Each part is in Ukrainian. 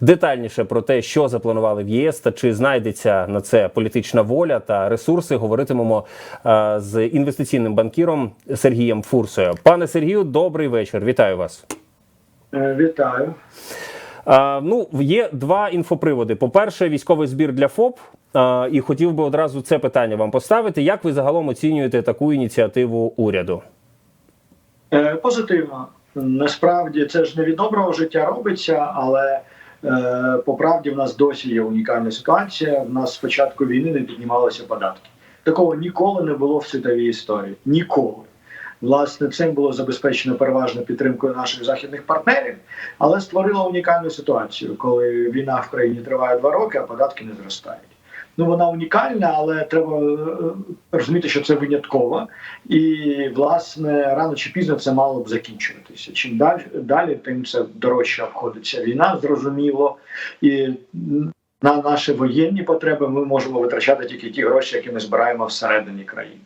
Детальніше про те, що запланували в ЄС та чи знайдеться на це політична воля та ресурси, говоритимемо е, з інвестиційним банкіром Сергієм Фурсою. Пане Сергію, добрий вечір. Вітаю вас. Е, Вітаю. Е, ну, є два інфоприводи. По-перше, військовий збір для ФОП. І хотів би одразу це питання вам поставити. Як ви загалом оцінюєте таку ініціативу уряду? Позитивно. Насправді це ж не від доброго життя робиться, але по правді в нас досі є унікальна ситуація. В нас з початку війни не піднімалися податки. Такого ніколи не було в світовій історії. Ніколи. Власне, цим було забезпечено переважно підтримкою наших західних партнерів, але створило унікальну ситуацію, коли війна в країні триває два роки, а податки не зростають. Ну вона унікальна, але треба е, розуміти, що це винятково. І власне рано чи пізно це мало б закінчуватися. Чим далі, далі тим це дорожче обходиться війна, зрозуміло. І на наші воєнні потреби ми можемо витрачати тільки ті гроші, які ми збираємо всередині країни.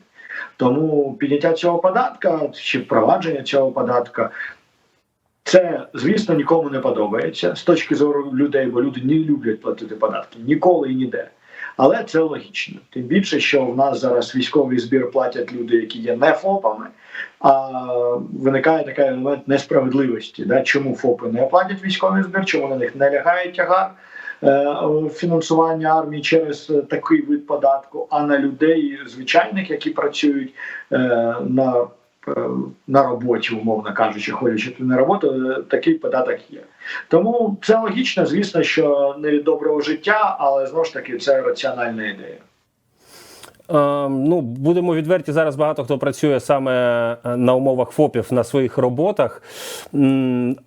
Тому підняття цього податка чи впровадження цього податка. Це, звісно, нікому не подобається з точки зору людей, бо люди не люблять платити податки ніколи і ніде. Але це логічно. Тим більше, що в нас зараз військовий збір платять люди, які є не ФОПами, а виникає такий елемент несправедливості. Да? Чому ФОПи не платять військовий збір, чому на них не лягає тягар е, фінансування армії через такий вид податку, а на людей звичайних, які працюють е, на на роботі, умовно кажучи, ходячи на роботу, е, такий податок є. Тому це логічно, звісно, що не від доброго життя, але знову ж таки це раціональна ідея. Е, ну, будемо відверті. Зараз багато хто працює саме е, на умовах ФОПів на своїх роботах.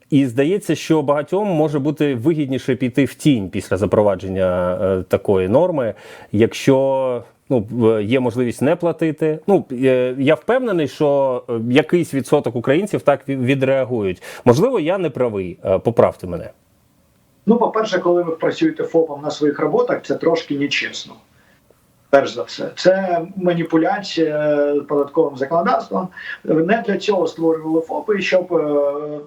І здається, що багатьом може бути вигідніше піти в тінь після запровадження е, такої норми, якщо. Ну, є можливість не платити. Ну е, я впевнений, що якийсь відсоток українців так відреагують. Можливо, я не правий. Поправте мене. Ну, по-перше, коли ви працюєте ФОПом на своїх роботах, це трошки нечесно. Перш за все, це маніпуляція податковим законодавством. Не для цього створювали ФОПи, щоб е,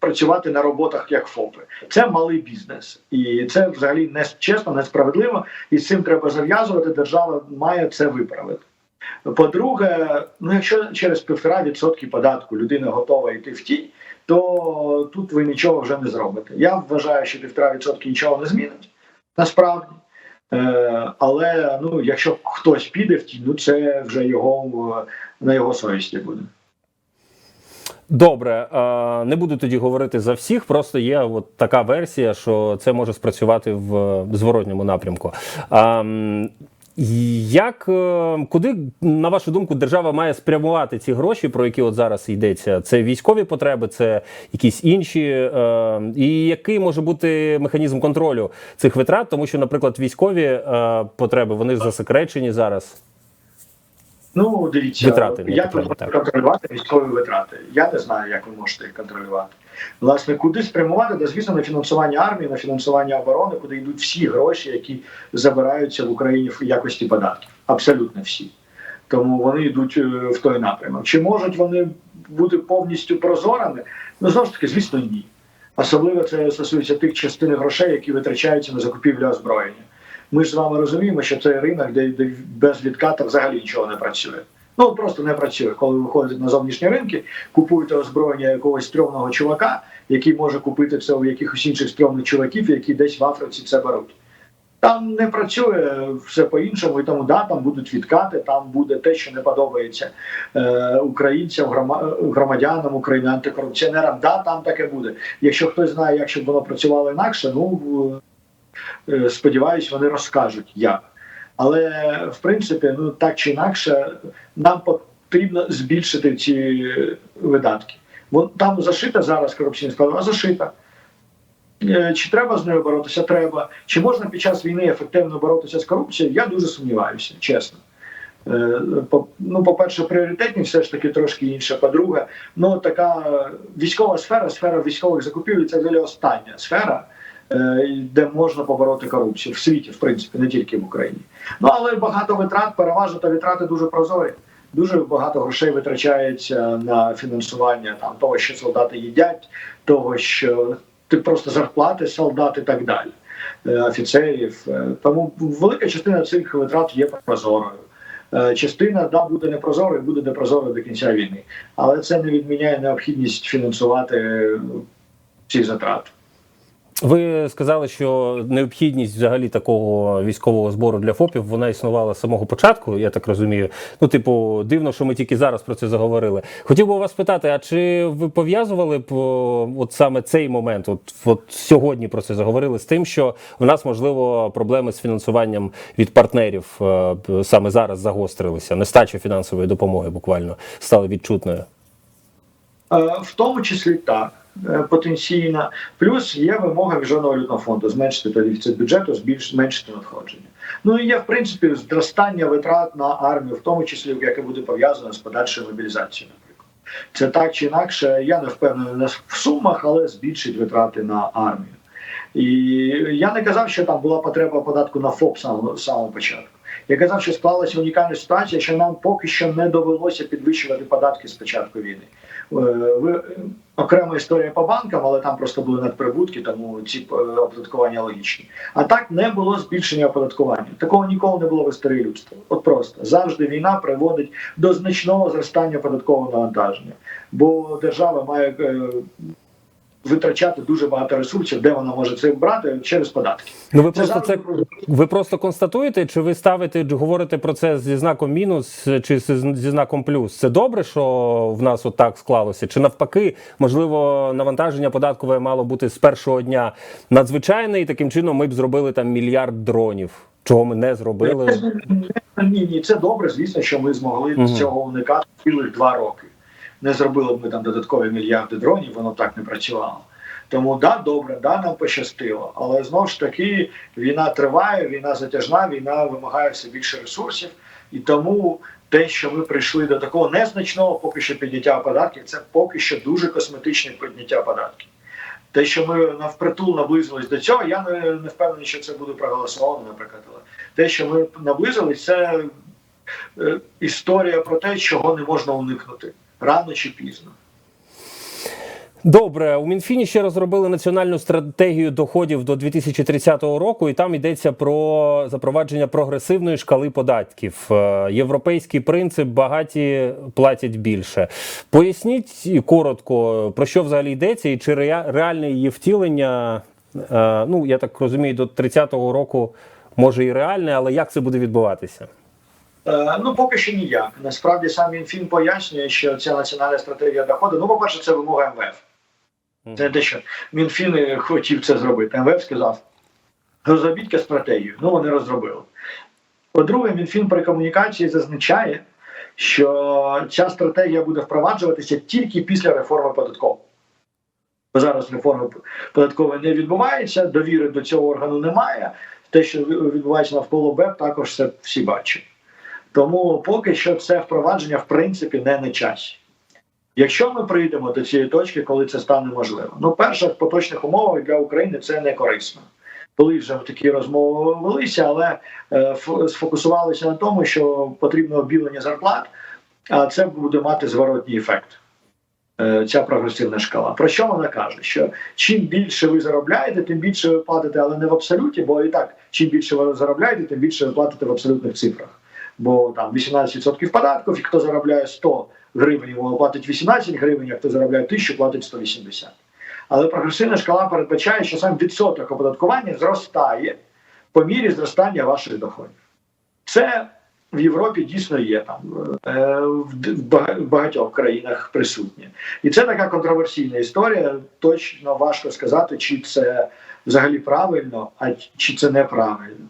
працювати на роботах як ФОПи. Це малий бізнес, і це взагалі не чесно, несправедливо. І з цим треба зав'язувати. Держава має це виправити. По-друге, ну якщо через півтора відсотки податку людина готова йти в тінь, то тут ви нічого вже не зробите. Я вважаю, що півтора відсотки нічого не змінить насправді. Е, але ну, якщо хтось піде в тінь, ну це вже його е, на його совісті буде. Добре, е, не буду тоді говорити за всіх. Просто є от така версія, що це може спрацювати в зворотньому напрямку. Як е, куди, на вашу думку, держава має спрямувати ці гроші, про які от зараз йдеться? Це військові потреби, це якісь інші, е, і який може бути механізм контролю цих витрат? Тому що, наприклад, військові е, потреби вони засекречені зараз. Ну, дивіться, Витрати, як ви можете контролювати військові витрати? Я не знаю, як ви можете їх контролювати. Власне, куди спрямувати, де, звісно, на фінансування армії, на фінансування оборони, куди йдуть всі гроші, які забираються в Україні в якості податків. Абсолютно всі. Тому вони йдуть е, в той напрямок. Чи можуть вони бути повністю прозорими? Ну, знову ж таки, звісно, ні. Особливо це стосується тих частин грошей, які витрачаються на закупівлю озброєння. Ми ж з вами розуміємо, що це ринок, де, без відката взагалі нічого не працює. Ну просто не працює. Коли ви виходите на зовнішні ринки, купуєте озброєння якогось стрьомного чувака, який може купити це у якихось інших стрьомних чуваків, які десь в Африці це беруть. Там не працює все по-іншому, і тому да, там будуть відкати, там буде те, що не подобається е, українцям, громадянам України, антикорупціонерам. Да, там таке буде. Якщо хтось знає, як щоб воно працювало інакше, ну е, сподіваюсь, вони розкажуть як. Але в принципі, ну так чи інакше, нам потрібно збільшити ці видатки. Вон там зашита зараз корупційна складова, зашита. Е, Чи треба з нею боротися? Треба. Чи можна під час війни ефективно боротися з корупцією? Я дуже сумніваюся, чесно. Е, Ну, по-перше, пріоритетні все ж таки трошки інше. По-друге, ну така військова сфера, сфера військових закупівель це взагалі остання сфера, де можна побороти корупцію в світі, в принципі, не тільки в Україні. Ну але багато витрат, переважно та витрати дуже прозорі. Дуже багато грошей витрачається на фінансування там того, що солдати їдять, того, що ти просто зарплати солдат і так далі, е, офіцерів. Е, Тому велика частина цих витрат є прозорою. Е, Частина да буде непрозорою, буде непрозорою до кінця війни, але це не відміняє необхідність фінансувати е, ці затрати. Ви сказали, що необхідність взагалі такого військового збору для ФОПів вона існувала з самого початку, я так розумію. Ну, типу, дивно, що ми тільки зараз про це заговорили. Хотів би у вас питати: а чи ви пов'язували б от саме цей момент, от, от сьогодні про це заговорили з тим, що в нас можливо проблеми з фінансуванням від партнерів е, саме зараз загострилися, нестача фінансової допомоги буквально стала відчутною. Е, В тому числі так, е, потенційно. Плюс є вимога Міжнародного валютного фонду зменшити дефіцит бюджету, зменшити надходження. Ну і є, в принципі, зростання витрат на армію, в тому числі, яке буде пов'язане з подальшою мобілізацією, наприклад. Це так чи інакше, я не впевнений в сумах, але збільшить витрати на армію. І я не казав, що там була потреба податку на ФОП з самого початку. Я казав, що склалася унікальна ситуація, що нам поки що не довелося підвищувати податки з початку війни. Е, Ви окрема історія по банкам, але там просто були надприбутки, тому ці е, оподаткування логічні. А так не було збільшення оподаткування. Такого ніколи не було в історії людства. От просто завжди війна приводить до значного зростання податкового навантаження, бо держава має е, витрачати дуже багато ресурсів, де вона може це брати через податки. Ну ви просто завжди це ви просто констатуєте, чи ви ставите говорите про це зі знаком мінус, чи зі знаком плюс? Це добре, що в нас отак склалося? Чи навпаки, можливо, навантаження податкове мало бути з першого дня надзвичайне, і таким чином ми б зробили там мільярд дронів, чого ми не зробили? Ні, ні, це добре. Звісно, що ми змогли Мгм. цього уникати цілих два роки. Не зробили б ми там додаткові мільярди дронів, воно так не працювало. Тому да, добре, да, нам пощастило. Але знову ж таки війна триває, війна затяжна, війна вимагає все більше ресурсів, і тому те, що ми прийшли до такого незначного поки що підняття податків, це поки що дуже косметичне підняття податків. Те, що ми навпритул наблизились до цього, я не, не впевнений, що це буде проголосовано, наприклад. Але те, що ми наблизились, це е, історія про те, чого не можна уникнути рано чи пізно. Добре, у Мінфіні ще розробили національну стратегію доходів до 2030 року, і там йдеться про запровадження прогресивної шкали податків. Е, Європейський принцип багаті платять більше. Поясніть коротко, про що взагалі йдеться, і чи реа- реальне її втілення. е, Ну я так розумію, до 30-го року може і реальне, але як це буде відбуватися? Е, ну, поки що ніяк. Насправді сам Мінфін пояснює, що ця національна стратегія доходу, ну, по-перше, це вимога МВФ. Це не те, що Мінфін е, хотів це зробити. МВФ сказав, розробіть стратегію. Ну, вони розробили. По-друге, Мінфін при комунікації зазначає, що ця стратегія буде впроваджуватися тільки після реформи податкової. Бо зараз реформи податкової не відбувається, довіри до цього органу немає. Те, що відбувається навколо БЕП, також це всі бачать. Тому поки що це впровадження в принципі не на часі. Якщо ми прийдемо до цієї точки, коли це стане можливо, ну перше в поточних умовах для України це не корисно. Коли вже такі розмови велися, але е, сфокусувалися на тому, що потрібно обілення зарплат, а це буде мати зворотній ефект. е, Ця прогресивна шкала. Про що вона каже? Що чим більше ви заробляєте, тим більше ви платите, але не в абсолюті, бо і так, чим більше ви заробляєте, тим більше ви платите в абсолютних цифрах. Бо там 18% податків, і хто заробляє 100 гривень, йому платить 18 гривень, а хто заробляє 1000, платить 180. Але прогресивна шкала передбачає, що сам відсоток оподаткування зростає по мірі зростання ваших доходів. Це в Європі дійсно є там е, в багатьох країнах присутнє. І це така контроверсійна історія. Точно важко сказати, чи це взагалі правильно, а чи це неправильно.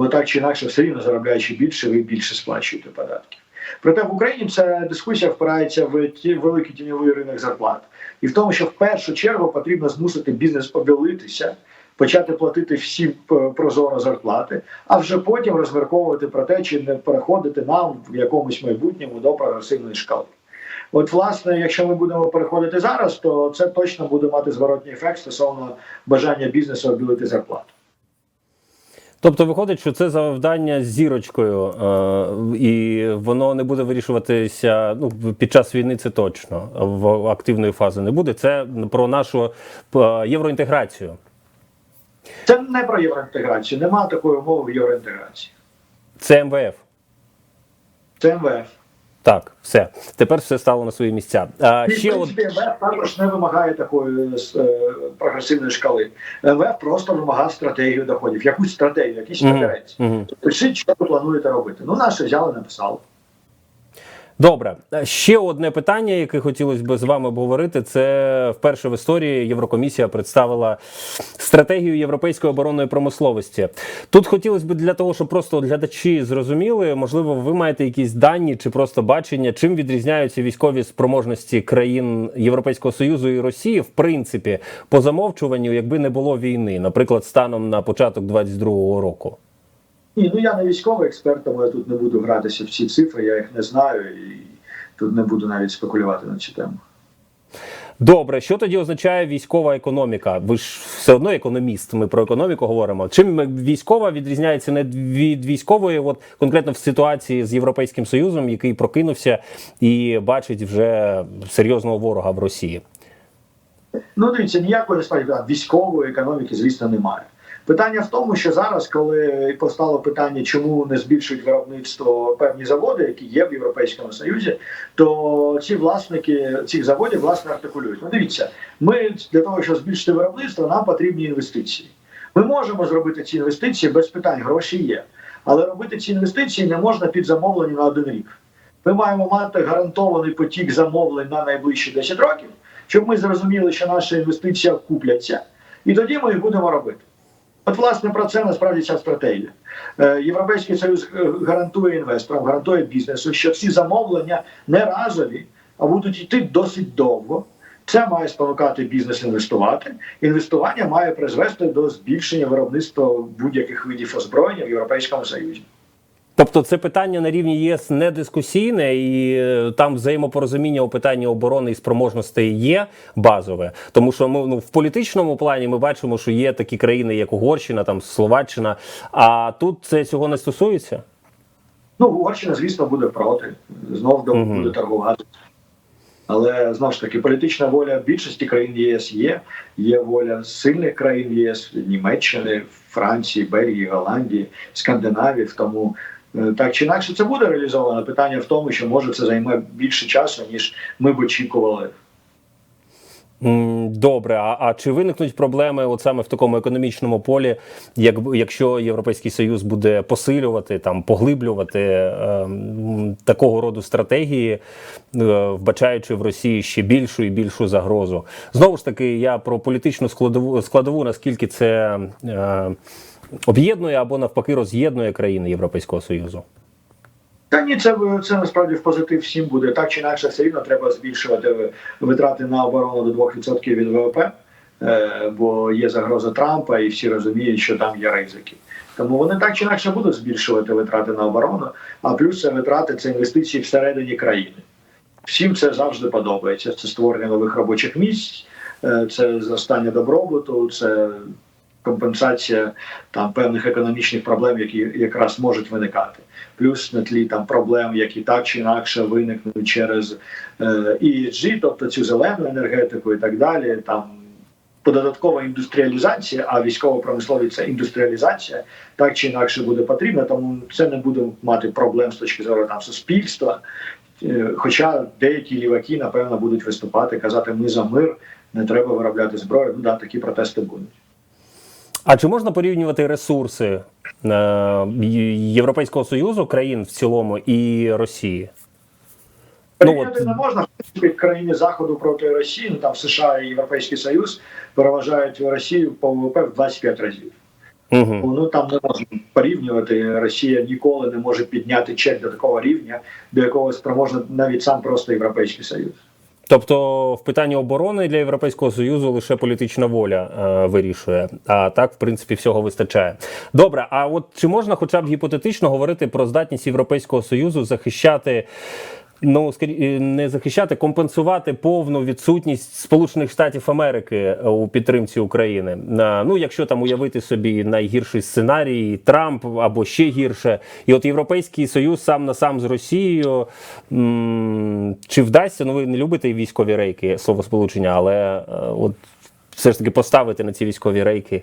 Бо так чи інакше, все рівно заробляючи більше, ви більше сплачуєте податків. Проте в Україні ця дискусія впирається в ті великий тіньовий ринок зарплат, і в тому, що в першу чергу потрібно змусити бізнес обілитися, почати платити всі прозоро зарплати, а вже потім розмірковувати про те, чи не переходити нам в якомусь майбутньому до прогресивної шкали. От, власне, якщо ми будемо переходити зараз, то це точно буде мати зворотній ефект стосовно бажання бізнесу обілити зарплату. Тобто виходить, що це завдання з зірочкою, е, і воно не буде вирішуватися ну, під час війни, це точно. В активної фази не буде. Це про нашу е, євроінтеграцію. Це не про євроінтеграцію. Немає такої умови в євроінтеграції. Це МВФ. Це МВФ. Так, все. Тепер все стало на свої місця. А, І, ще в от МВФ також не вимагає такої е, прогресивної шкали. МВФ просто вимагав стратегію доходів, якусь стратегію, якісь преференції. мгм. Пишіть, що ви плануєте робити. Ну, наше взяли, написали. Добре, ще одне питання, яке хотілося б з вами обговорити, це вперше в історії Єврокомісія представила стратегію європейської оборонної промисловості. Тут хотілося б для того, щоб просто глядачі зрозуміли, можливо, ви маєте якісь дані чи просто бачення, чим відрізняються військові спроможності країн Європейського Союзу і Росії, в принципі, по замовчуванню, якби не було війни, наприклад, станом на початок 22-го року. Ні, ну я не військовий експерт, тому я тут не буду гратися в ці цифри, я їх не знаю і тут не буду навіть спекулювати на цю тему. Добре, що тоді означає військова економіка? Ви ж все одно економіст. Ми про економіку говоримо. Чим військова відрізняється не від військової, от конкретно в ситуації з Європейським Союзом, який прокинувся і бачить вже серйозного ворога в Росії? Ну, дивіться, ніякої насправді так, військової економіки, звісно, немає. Питання в тому, що зараз, коли постало питання, чому не збільшують виробництво певні заводи, які є в Європейському Союзі, то ці власники цих заводів власне артикулюють. Ну, дивіться, ми для того, щоб збільшити виробництво, нам потрібні інвестиції. Ми можемо зробити ці інвестиції без питань, гроші є. Але робити ці інвестиції не можна під замовлення на один рік. Ми маємо мати гарантований потік замовлень на найближчі 10 років, щоб ми зрозуміли, що наші інвестиції окупляться, і тоді ми їх будемо робити. От, власне, про це насправді ця стратегія. Е, Європейський Союз е, гарантує інвесторам, гарантує бізнесу, що ці замовлення не разові, а будуть йти досить довго. Це має спонукати бізнес інвестувати. Інвестування має призвести до збільшення виробництва будь-яких видів озброєння в Європейському Союзі. Тобто, це питання на рівні ЄС не дискусійне, і е, там взаємопорозуміння у питанні оборони і спроможностей є базове. Тому що ми ну в політичному плані ми бачимо, що є такі країни, як Угорщина, там Словаччина. А тут це цього не стосується. Ну, Угорщина, звісно, буде проти. Знов до- Мгм. буде торгувати. Але знову ж таки, політична воля більшості країн ЄС є. Є воля сильних країн ЄС Німеччини, Франції, Бельгії, Голландії, Скандинавії. Тому е, так чи інакше це буде реалізовано. Питання в тому, що може це займе більше часу, ніж ми б очікували. Добре, а, а чи виникнуть проблеми от саме в такому економічному полі, як, якщо Європейський Союз буде посилювати там, поглиблювати е, такого роду стратегії, е, вбачаючи в Росії ще більшу і більшу загрозу? Знову ж таки, я про політичну складову складову, наскільки це е, об'єднує або навпаки роз'єднує країни Європейського Союзу. Та ні, це, це насправді в позитив всім буде. Так чи інакше, все рівно треба збільшувати витрати на оборону до 2% від ВВП, е, бо є загроза Трампа, і всі розуміють, що там є ризики. Тому вони так чи інакше будуть збільшувати витрати на оборону, а плюс це витрати це інвестиції всередині країни. Всім це завжди подобається. Це створення нових робочих місць, е, це зростання добробуту, це компенсація там певних економічних проблем, які якраз можуть виникати. Плюс на тлі там проблем, які так чи інакше виникнуть через е, ESG, тобто цю зелену енергетику і так далі. Там податкова індустріалізація, а військова промисловість це індустріалізація, так чи інакше буде потрібна, тому це не буде мати проблем з точки зору там суспільства. Е, Хоча деякі ліваки, напевно, будуть виступати, казати, ми за мир, не треба виробляти зброю. Ну да, такі протести будуть. А чи можна порівнювати ресурси е, Європейського Союзу, країн в цілому і Росії? Ну, Порівняти от- не можна країни заходу проти Росії, ну там США і Європейський Союз переважають Росію по ВВП в 25 разів. Угу. Ну там не можна порівнювати. Росія ніколи не може підняти чек до такого рівня, до якого спроможна навіть сам просто Європейський Союз. Тобто в питанні оборони для Європейського Союзу лише політична воля е, вирішує. А так, в принципі, всього вистачає. Добре, а от чи можна хоча б гіпотетично говорити про здатність Європейського Союзу захищати Ну, е, не захищати, компенсувати повну відсутність Сполучених Штатів Америки е, у підтримці України. Ну, якщо там уявити собі найгірший сценарій, Трамп або ще гірше, і от Європейський Союз сам на сам з Росією. Чи вдасться? Ну, ви не любите військові рейки, слово сполучення, але е, от все ж таки поставити на ці військові рейки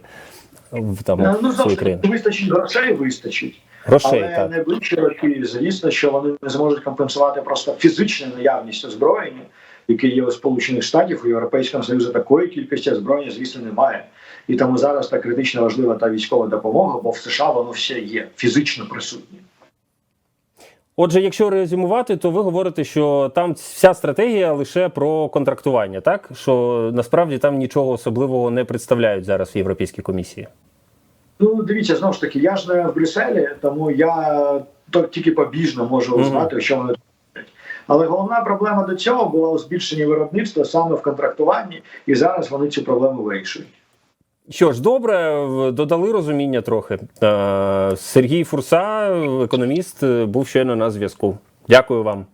в там Ну, в свої країни. вистачить грошей, вистачить. Грошей, Але так. найближчі роки, звісно, що вони не зможуть компенсувати просто фізичну наявність озброєння, яке є у Сполучених Штатів, у Європейському Союзі такої кількості озброєння, звісно, немає. І тому зараз так критично важлива та військова допомога, бо в США воно все є фізично присутнє. Отже, якщо резюмувати, то ви говорите, що там вся стратегія лише про контрактування, так що насправді там нічого особливого не представляють зараз в Європейській комісії. Ну, дивіться, знову ж таки, я ж не в Брюсселі, тому я тільки побіжно можу знати, що вони роблять. Але головна проблема до цього була у збільшенні виробництва саме в контрактуванні, і зараз вони цю проблему вирішують. Що ж, добре, додали розуміння трохи. Е, Сергій Фурса, економіст, е, був щойно на зв'язку. Дякую вам.